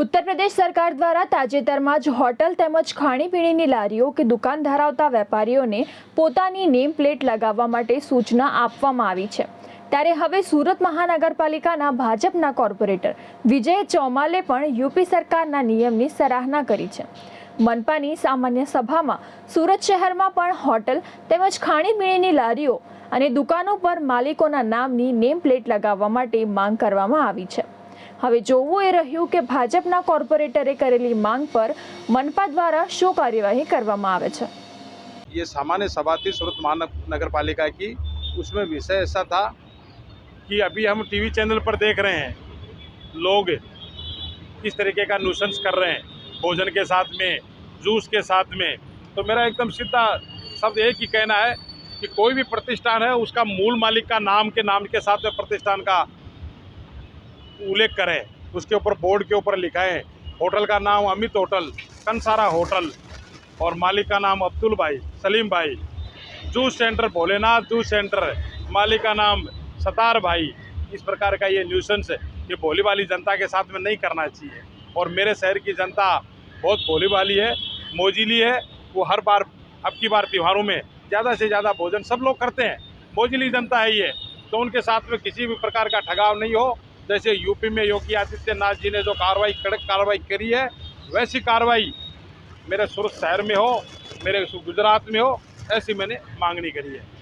ઉત્તર પ્રદેશ સરકાર દ્વારા તાજેતરમાં જ હોટલ તેમજ ખાણીપીણીની લારીઓ કે દુકાન ધરાવતા વેપારીઓને પોતાની નેમ પ્લેટ લગાવવા માટે સૂચના આપવામાં આવી છે ત્યારે હવે સુરત મહાનગરપાલિકાના ભાજપના કોર્પોરેટર વિજય ચૌમાલે પણ યુપી સરકારના નિયમની સરાહના કરી છે મનપાની સામાન્ય સભામાં સુરત શહેરમાં પણ હોટલ તેમજ ખાણીપીણીની લારીઓ અને દુકાનો પર માલિકોના નામની નેમ પ્લેટ લગાવવા માટે માંગ કરવામાં આવી છે હવે જોવું એ રહ્યું કે ભાજપના કોર્પોરેટરે કરેલી માંગ પર મનપા દ્વારા શું કાર્યવાહી કરવામાં આવે છે. એ સામાન્ય સભાતી સુરત મહાનગરપાલિકાની ઉસમે વિષય એસા થા કે અબી હમ ટીવી ચેનલ પર દેખ રહે હે લોગ કિસ તરીકે કા નુશન્સ કર રહે હે ભોજન કે સાથ મે જ્યુસ કે સાથ મે તો મેરા એકદમ સિત્તા શબ્દ એક હી કહેના હે કે કોઈ ભી પ્રતિષ્ઠાન હે uska મૂળ માલિક કા નામ કે નામ કે સાથ મે પ્રતિષ્ઠાન કા उल्लेख करें उसके ऊपर बोर्ड के ऊपर लिखाएं होटल का नाम अमित होटल कंसारा होटल और मालिक का नाम अब्दुल भाई सलीम भाई juice centre Bholenath juice centre मालिक का नाम सतार भाई इस प्रकार का ये न्यूसेंस ये भोली वाली जनता के साथ में नहीं करना चाहिए और मेरे शहर की जनता बहुत भोली वाली है मोजिली है वो हर बार अब की बार त्योहारों में ज़्यादा से ज़्यादा भोजन सब लोग करते हैं मोजिली जनता है ये तो उनके साथ में किसी भी प्रकार का ठगाव नहीं हो जैसे यूपी में योगी आदित्यनाथ जी ने जो कार्रवाई कड़क कार्रवाई करी है वैसी कार्रवाई मेरे सूरत शहर में हो मेरे गुजरात में हो ऐसी मैंने मांगनी करी है